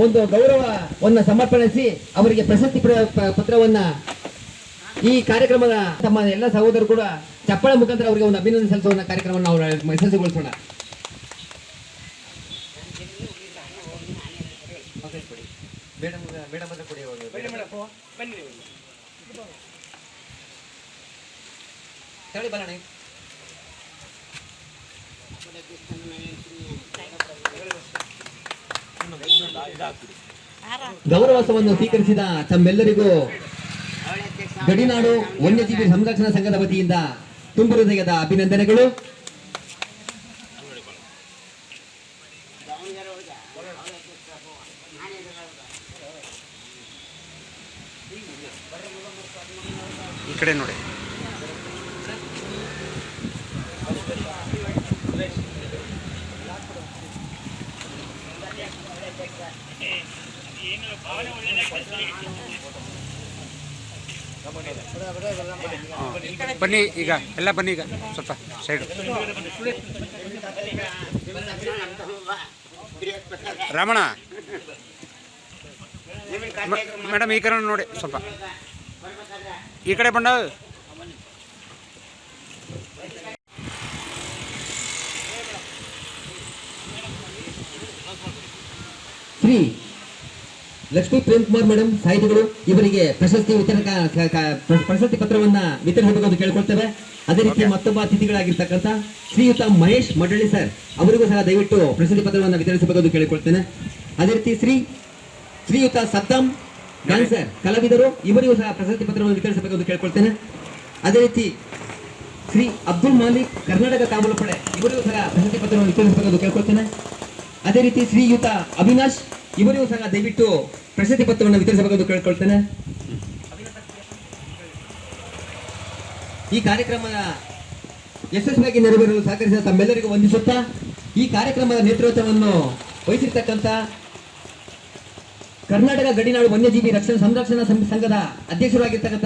ಒಂದು ಗೌರವವನ್ನು ಸಮರ್ಪಣಿಸಿ ಅವರಿಗೆ ಪ್ರಶಸ್ತಿ ಪತ್ರವನ್ನ ಈ ಕಾರ್ಯಕ್ರಮದ ತಮ್ಮ ಎಲ್ಲ ಸಹೋದರರು ಕೂಡ ಚಪ್ಪಳ ಮುಖಾಂತರ ಅವರಿಗೆ ಒಂದು ಅಭಿನಂದನೆ ಸಲ್ಲಿಸುವ ಕಾರ್ಯಕ್ರಮವನ್ನು ನಾವು ಯಶಸ್ವಿಗೊಳಿಸೋಣ ಗೌರವಸವನ್ನು ಸ್ವೀಕರಿಸಿದ ತಮ್ಮೆಲ್ಲರಿಗೂ ಗಡಿನಾಡು ವನ್ಯಜೀವಿ ಸಂರಕ್ಷಣಾ ಸಂಘದ ವತಿಯಿಂದ ತುಂಬ ಹೃದಯದ ಅಭಿನಂದನೆಗಳು. ಈ ಕಡೆ ನೋಡಿ. ಬನ್ನಿ ಈಗ, ಎಲ್ಲ ಬನ್ನಿ ಈಗ, ಸ್ವಲ್ಪ ಸೈಡು ರಾಮಣ್ಣ. ಮೇಡಮ್, ಈ ಕಡೆ ನೋಡಿ, ಸ್ವಲ್ಪ. ಈ ಕಡೆ ಬಂಡ ಲಕ್ಷ್ಮೀ ಪ್ರೇಮ್ ಕುಮಾರ್ ಮೇಡಮ್ ಸಾಹಿತಿಗಳು ಇವರಿಗೆ ಪ್ರಶಸ್ತಿ ವಿತರಕ ಪ್ರಶಸ್ತಿ ಪತ್ರವನ್ನ ವಿತರಿಸಬೇಕೆಂದು ಕೇಳ್ಕೊಳ್ತೇವೆ. ಅದೇ ರೀತಿ ಮತ್ತೊಬ್ಬ ಅತಿಥಿಗಳಾಗಿರ್ತಕ್ಕಂಥ ಶ್ರೀಯುತ ಮಹೇಶ್ ಮಡಳ್ಳಿ ಸರ್ ಅವರಿಗೂ ಸಹ ದಯವಿಟ್ಟು ಪ್ರಶಸ್ತಿ ಪತ್ರವನ್ನು ವಿತರಿಸಬೇಕೆಂದು ಕೇಳಿಕೊಳ್ತೇನೆ. ಅದೇ ರೀತಿ ಶ್ರೀ ಶ್ರೀಯುತ ಸದ್ದಾಂ ಸರ್ ಕಲಾವಿದರು ಇವರಿಗೂ ಸಹ ಪ್ರಶಸ್ತಿ ಪತ್ರವನ್ನು ವಿತರಿಸಬೇಕೆಂದು ಕೇಳ್ಕೊಳ್ತೇನೆ. ಅದೇ ರೀತಿ ಶ್ರೀ ಅಬ್ದುಲ್ ಮಾಲಿಕ್ ಕರ್ನಾಟಕ ಕಾವಲು ಪಡೆ ಇವರಿಗೂ ಸಹ ಪ್ರಶಸ್ತಿ ಪತ್ರವನ್ನು ವಿತರಿಸಬೇಕೆಂದು ಕೇಳ್ಕೊಳ್ತೇನೆ. ಅದೇ ರೀತಿ ಶ್ರೀಯುತ ಅವಿನಾಶ್ ಇವರಿಗೂ ಸಹ ದಯವಿಟ್ಟು ಪ್ರಶಸ್ತಿ ಪತ್ರವನ್ನು ವಿತರಿಸಬೇಕೆಂದು ಕೇಳ್ಕೊಳ್ತೇನೆ. ಈ ಕಾರ್ಯಕ್ರಮದ ಯಶಸ್ವಿಯಾಗಿ ನೆರವೇರಲು ಸಹಕರಿಸಿದ ತಮ್ಮೆಲ್ಲರಿಗೂ ವಂದಿಸುತ್ತಾ, ಈ ಕಾರ್ಯಕ್ರಮದ ನೇತೃತ್ವವನ್ನು ವಹಿಸಿರ್ತಕ್ಕಂಥ ಕರ್ನಾಟಕ ಗಡಿನಾಡು ವನ್ಯಜೀವಿ ರಕ್ಷಣಾ ಸಂರಕ್ಷಣಾ ಸಂಘದ ಅಧ್ಯಕ್ಷರಾಗಿರ್ತಕ್ಕಂಥ